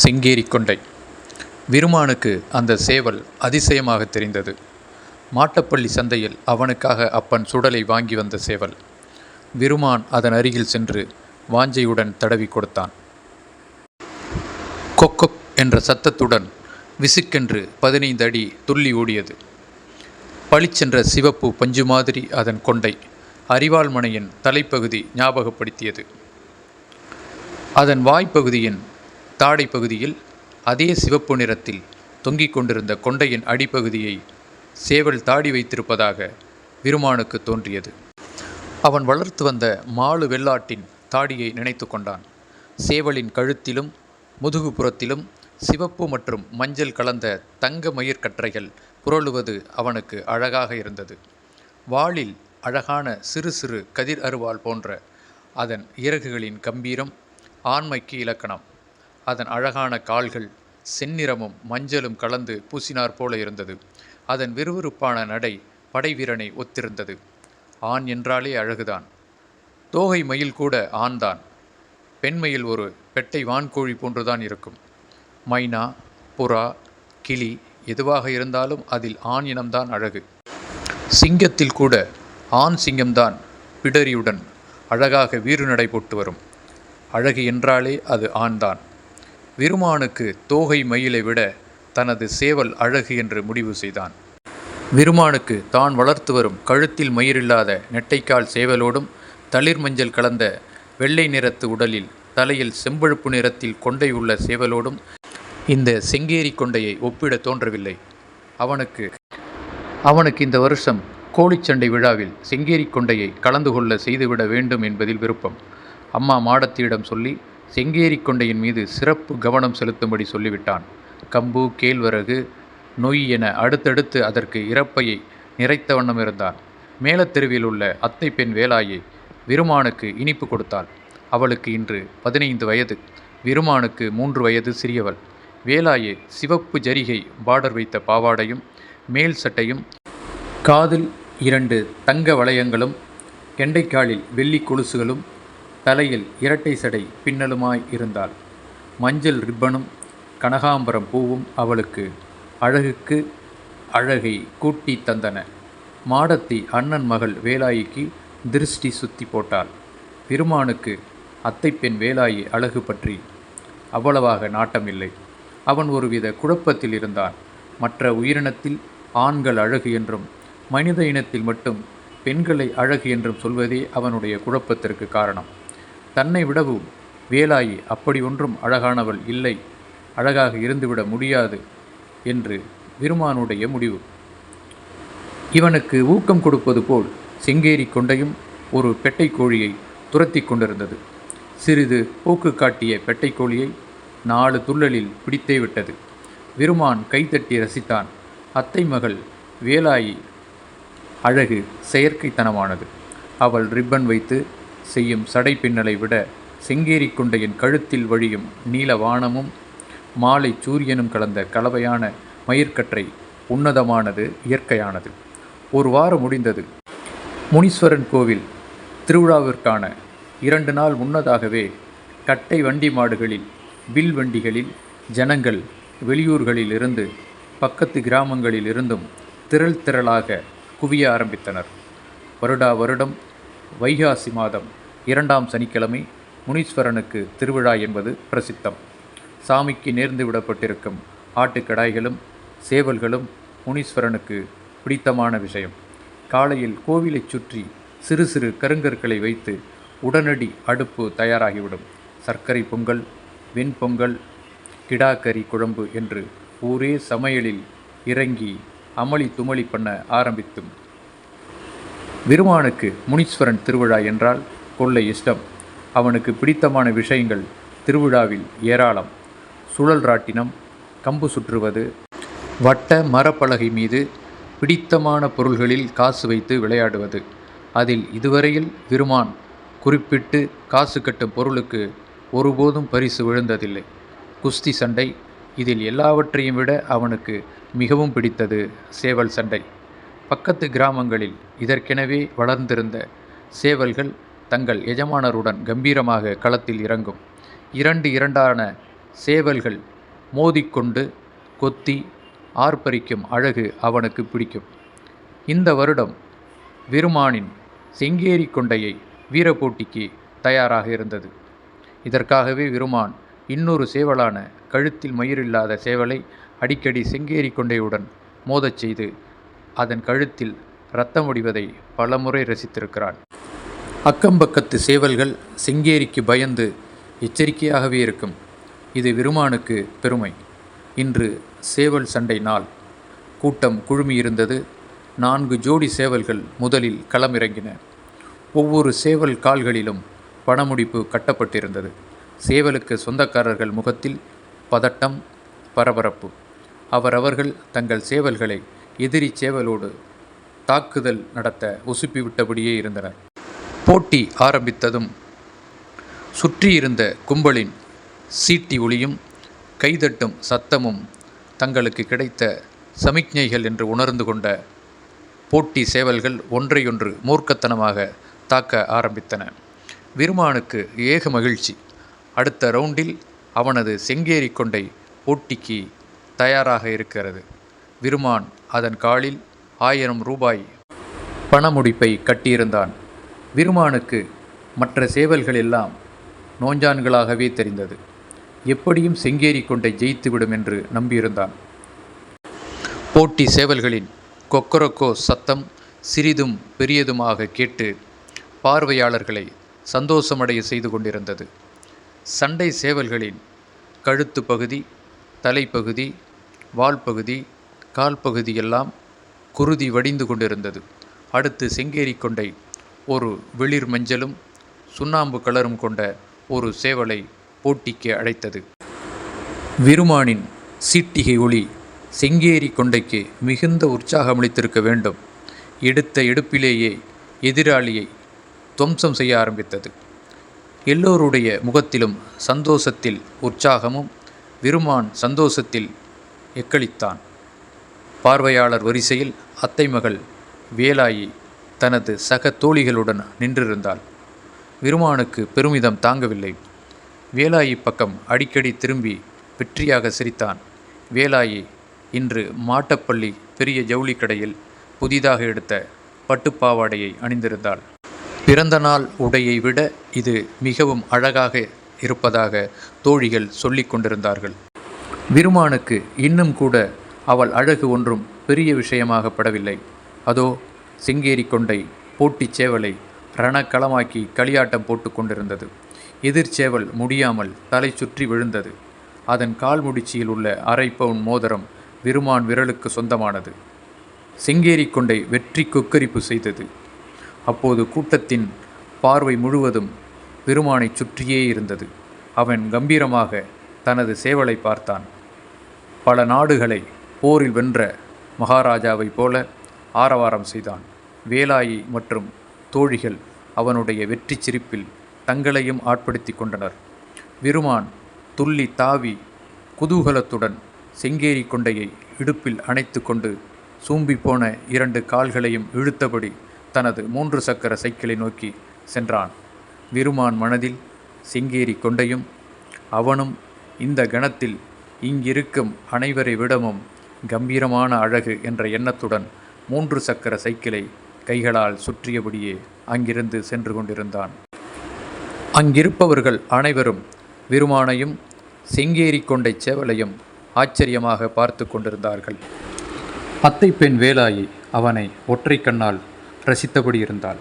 சிங்கேரி கொண்டை விருமானுக்கு அந்த சேவல் அதிசயமாக தெரிந்தது. மாட்டப்பள்ளி சந்தையில் அவனுக்காக அப்பன் சுடலை வாங்கி வந்த சேவல். விருமான் அதன் அருகில் சென்று வாஞ்சையுடன் தடவி கொடுத்தான். கொக்கொக் என்ற சத்தத்துடன் விசுக்கென்று பதினைந்து அடி துள்ளி ஓடியது. பளிச்சென்ற சிவப்பு பஞ்சு மாதிரி அதன் கொண்டை அரிவாள்மனையின் தலைப்பகுதி ஞாபகப்படுத்தியது. அதன் வாய்ப்பகுதியின் தாடை பகுதியில் அதே சிவப்பு நிறத்தில் தொங்கிக் கொண்டிருந்த கொண்டையின் அடிப்பகுதியை சேவல் தாடி வைத்திருப்பதாக விருமானுக்கு தோன்றியது. அவன் வளர்த்து வந்த மாலு வெள்ளாட்டின் தாடியை நினைத்து கொண்டான். சேவலின் கழுத்திலும் முதுகுப்புறத்திலும் சிவப்பு மற்றும் மஞ்சள் கலந்த தங்க மயிர்கற்றைகள் புரளுவது அவனுக்கு அழகாக இருந்தது. வாளில் அழகான சிறு சிறு கதிர் அருவாள் போன்ற அதன் இறகுகளின் கம்பீரம் ஆண்மைக்கு இலக்கணம். அதன் அழகான கால்கள் செந்நிறமும் மஞ்சளும் கலந்து பூசினார் போல இருந்தது. அதன் விறுவிறுப்பான நடை படைவீரனை ஒத்திருந்தது. ஆண் என்றாலே அழகுதான். தோகை மயில் கூட ஆண்தான். பெண்மயில் ஒரு பெட்டை வான்கோழி போன்றுதான் இருக்கும். மைனா புறா கிளி எதுவாக இருந்தாலும் அதில் ஆண் இனம்தான் அழகு. சிங்கத்தில் கூட ஆண் சிங்கம்தான் பிடரியுடன் அழகாக வீறு நடை போட்டு வரும். அழகு என்றாலே அது ஆண்தான். விருமானுக்கு தோகை மயிலை விட தனது சேவல் அழகு என்று முடிவு செய்தான். விருமானுக்கு தான் வளர்த்து வரும் கழுத்தில் மயிரில்லாத நெட்டைக்கால் சேவலோடும் தளிர் மஞ்சள் கலந்த வெள்ளை நிறத்து உடலில் தலையில் செம்பழுப்பு நிறத்தில் கொண்டை உள்ள சேவலோடும் இந்த செங்கேரி கொண்டையை ஒப்பிட தோன்றவில்லை. அவனுக்கு அவனுக்கு இந்த வருஷம் கோழிச்சண்டை விழாவில் செங்கேரி கொண்டையை கலந்து கொள்ள செய்துவிட வேண்டும் என்பதில் விருப்பம். அம்மா மாடத்தியிடம் சொல்லி செங்கேரி கொண்டையின் மீது சிறப்பு கவனம் செலுத்தும்படி சொல்லிவிட்டான். கம்பு கேழ்வரகு நொய் என அடுத்தடுத்து அதற்கு இறப்பையை நிறைத்த வண்ணம் இருந்தான். மேலத்தெருவில் உள்ள அத்தை பெண் வேலாயை விருமானுக்கு இனிப்பு கொடுத்தாள். அவளுக்கு இன்று பதினைந்து வயது. விருமானுக்கு மூன்று வயது சிறியவள். வேலாயே சிவப்பு ஜரிகை பார்டர் வைத்த பாவாடையும் மேல் சட்டையும் காதில் இரண்டு தங்க வளையங்களும் கெண்டைக்காலில் வெள்ளி கொலுசுகளும் தலையில் இரட்டை சடை பின்னலுமாய் இருந்தாள். மஞ்சள் ரிப்பனும் கனகாம்பரம் பூவும் அவளுக்கு அழகுக்கு அழகை கூட்டி தந்தன. மாடத்தி அண்ணன் மகள் வேலாயிக்கு திருஷ்டி சுத்தி போட்டாள். பெருமானுக்கு அத்தை பெண் வேலாயி அழகு பற்றி அவ்வளவாக நாட்டமில்லை. அவன் ஒருவித குழப்பத்தில் இருந்தான். மற்ற உயிரினத்தில் ஆண்கள் அழகு என்றும் மனித இனத்தில் மட்டும் பெண்களை அழகு என்றும் சொல்வதே அவனுடைய குழப்பத்திற்கு காரணம். தன்னை விடவும் வேலாயி அப்படி ஒன்றும் அழகானவள் இல்லை. அழகாக இருந்துவிட முடியாது என்று விருமானுடைய முடிவு. இவனுக்கு ஊக்கம் கொடுப்பது போல் செங்கேரி கொண்டையும் ஒரு பெட்டைக்கோழியை துரத்தி கொண்டிருந்தது. சிறிது போக்கு காட்டிய பெட்டைக்கோழியை நாலு துள்ளலில் பிடித்தே விட்டது. விருமான் கைத்தட்டி ரசித்தான். அத்தை மகள் வேலாயி அழகு செயற்கைத்தனமானது. அவள் ரிப்பன் வைத்து செய்யும் சடை பின்னலை விட செங்கேரி கொண்டையின் கழுத்தில் வழியும் நீல வானமும் மாலை சூரியனும் கலந்த கலவையான மயிர்கற்றை உன்னதமானது இயற்கையானது. ஒரு வாரம் முடிந்தது. முனீஸ்வரன் கோவில் திருவிழாவிற்கான இரண்டு நாள் முன்னதாகவே கட்டை வண்டி மாடுகளில் வில் வண்டிகளில் ஜனங்கள் வெளியூர்களில் இருந்து பக்கத்து கிராமங்களில் இருந்தும் திரள் திரளாக குவிய ஆரம்பித்தனர். வருடா வருடம் வைகாசி மாதம் இரண்டாம் சனிக்கிழமை முனீஸ்வரனுக்கு திருவிழா என்பது பிரசித்தம். சாமிக்கு நேர்ந்து விடப்பட்டிருக்கும் ஆட்டுக்கடாய்களும் சேவல்களும் முனீஸ்வரனுக்கு பிடித்தமான விஷயம். காலையில் கோவிலைச் சுற்றி சிறு சிறு கருங்கற்களை வைத்து உடனடி அடுப்பு தயாராகிவிடும். சர்க்கரை பொங்கல் வெண்பொங்கல் கிடாக்கறி குழம்பு என்று ஊரே சமையலில் இறங்கி அமளி துமளி பண்ண ஆரம்பித்தும் விருமானுக்கு முனீஸ்வரன் திருவிழா என்றால் கொள்ளை இஷ்டம். அவனுக்கு பிடித்தமான விஷயங்கள் திருவிழாவில் ஏராளம். சுழல் ராட்டினம் கம்பு சுற்றுவது வட்ட மரப்பலகை மீது பிடித்தமான பொருள்களில் காசு வைத்து விளையாடுவது. அதில் இதுவரையில் விருமான் குறிப்பிட்டு காசு கட்டும் பொருளுக்கு ஒருபோதும் பரிசு விழுந்ததில்லை. குஸ்தி சண்டை இதில் எல்லாவற்றையும் விட அவனுக்கு மிகவும் பிடித்தது சேவல் சண்டை. பக்கத்து கிராமங்களில் இதற்கெனவே வளர்ந்திருந்த சேவல்கள் தங்கள் எஜமானருடன் கம்பீரமாக களத்தில் இறங்கும். இரண்டு இரண்டான சேவல்கள் மோதிக்கொண்டு கொத்தி ஆர்ப்பரிக்கும் அழகு அவனுக்கு பிடிக்கும். இந்த வருடம் விருமானின் செங்கேரி கொண்டையை வீரப்போட்டிக்கு தயாராக இருந்தது. இதற்காகவே விருமான் இன்னொரு சேவலான கழுத்தில் மயிரில்லாத சேவலை அடிக்கடி செங்கேரி கொண்டையுடன் மோதச் செய்து அதன் கழுத்தில் இரத்தம் வடிவதை பலமுறை ரசித்திருக்கிறான். அக்கம்பக்கத்து சேவல்கள் செங்கேரிக்கு பயந்து எச்சரிக்கையாகவே இருக்கும். இது விருமானுக்கு பெருமை. இன்று சேவல் சண்டை நாள். கூட்டம் குழுமியிருந்தது. நான்கு ஜோடி சேவல்கள் முதலில் களமிறங்கின. ஒவ்வொரு சேவல் கால்களிலும் பணமுடிப்பு கட்டப்பட்டிருந்தது. சேவலுக்கு சொந்தக்காரர்கள் முகத்தில் பதட்டம் பரபரப்பு. அவரவர்கள் தங்கள் சேவல்களை எதிரி சேவலோடு தாக்குதல் நடத்த உசுப்பிவிட்டபடியே இருந்தனர். போட்டி ஆரம்பித்ததும் சுற்றியிருந்த கும்பலின் சீட்டி ஒளியும் கைதட்டும் சத்தமும் தங்களுக்கு கிடைத்த சமிக்ஞைகள் என்று உணர்ந்து கொண்ட போட்டி சேவல்கள் ஒன்றையொன்று மூர்க்கத்தனமாக தாக்க ஆரம்பித்தன. விருமானுக்கு ஏக மகிழ்ச்சி. அடுத்த ரவுண்டில் அவனது செங்கேரி கொண்டை போட்டிக்கு தயாராக இருக்கிறது. விருமான் அதன் காலில் ஆயிரம் ரூபாய் பணமுடிப்பை கட்டியிருந்தான். விருமானுக்கு மற்ற சேவல்கள் எல்லாம் நோஞ்சான்களாகவே தெரிந்தது. எப்படியும் செங்கேரி கொண்டை ஜெயித்துவிடும் என்று நம்பியிருந்தான். போட்டி சேவல்களின் கொக்கரக்கோ சத்தம் சிறிதும் பெரியதுமாக கேட்டு பார்வையாளர்களை சந்தோஷமடைய செய்து கொண்டிருந்தது. சண்டை சேவல்களின் கழுத்து பகுதி தலைப்பகுதி வால்பகுதி கால் பகுதியெல்லாம் குருதி வடிந்து கொண்டிருந்தது. அடுத்து செங்கேரி கொண்டை ஒரு வெளிர் மஞ்சளும் சுண்ணாம்பு கலரும் கொண்ட ஒரு சேவலை போட்டிக்கு அழைத்தது. விருமானின் சீட்டிகை ஒளி செங்கேரி கொண்டைக்கு மிகுந்த உற்சாகமளித்திருக்க வேண்டும். எடுத்த எடுப்பிலேயே எதிராளியை துவம்சம் செய்ய ஆரம்பித்தது. எல்லோருடைய முகத்திலும் சந்தோஷத்தில் உற்சாகமும் விருமான் சந்தோஷத்தில் எக்களித்தான். பார்வையாளர் வரிசையில் அத்தை மகள் வேலாயி தனது சக தோழிகளுடன் நின்றிருந்தாள். விருமானுக்கு பெருமிதம் தாங்கவில்லை. வேலாயி பக்கம் அடிக்கடி திரும்பி வெற்றியாக சிரித்தான். வேலாயி இன்று மாட்டப்பள்ளி பெரிய ஜவுளி கடையில் புதிதாக எடுத்த பட்டுப்பாவாடையை அணிந்திருந்தாள். பிறந்த நாள் உடையை விட இது மிகவும் அழகாக இருப்பதாக தோழிகள் சொல்லிக் கொண்டிருந்தார்கள். விருமானுக்கு இன்னும் கூட அவள் அழகு ஒன்றும் பெரிய விஷயமாகப்படவில்லை அதோ செங்கேரி கொண்டை போட்டிச் சேவலை ரணக்களமாக்கி களியாட்டம் போட்டு கொண்டிருந்தது. எதிர்ச்சேவல் முடியாமல் தலை சுற்றி விழுந்தது. அதன் கால் முடிச்சியில் உள்ள அரை பவுன் மோதிரம் விருமான் விரலுக்கு சொந்தமானது. செங்கேரி கொண்டை வெற்றி கொக்கரிப்பு செய்தது. அப்போது கூட்டத்தின் பார்வை முழுவதும் விருமானை சுற்றியே இருந்தது. அவன் கம்பீரமாக தனது சேவலை பார்த்தான். பல நாடுகளை போரில் வென்ற மகாராஜாவைப் போல ஆரவாரம் செய்தான். வேலாயி மற்றும் தோழிகள் அவனுடைய வெற்றி சிரிப்பில் தங்களையும் ஆட்படுத்தி கொண்டனர். விருமான் துள்ளி தாவி குதூகலத்துடன் செங்கேரி கொண்டையை இடுப்பில் அணைத்து கொண்டு சூம்பி போன இரண்டு கால்களையும் இழுத்தபடி தனது மூன்று சக்கர சைக்கிளை நோக்கி சென்றான். விருமான் மனதில் செங்கேரி கொண்டையும் அவனும் இந்த கணத்தில் இங்கிருக்கும் அனைவரை விடமும் கம்பீரமான அழகு என்ற எண்ணத்துடன் மூன்று சக்கர சைக்கிளை கைகளால் சுற்றியபடியே அங்கிருந்து சென்று கொண்டிருந்தான். அங்கிருப்பவர்கள் அனைவரும் விருமானையும் செங்கேரி கொண்டை சேவலையும் ஆச்சரியமாக பார்த்து கொண்டிருந்தார்கள். அத்தை பெண் வேலாயி அவனை ஒற்றை கண்ணால் ரசித்தபடி இருந்தாள்.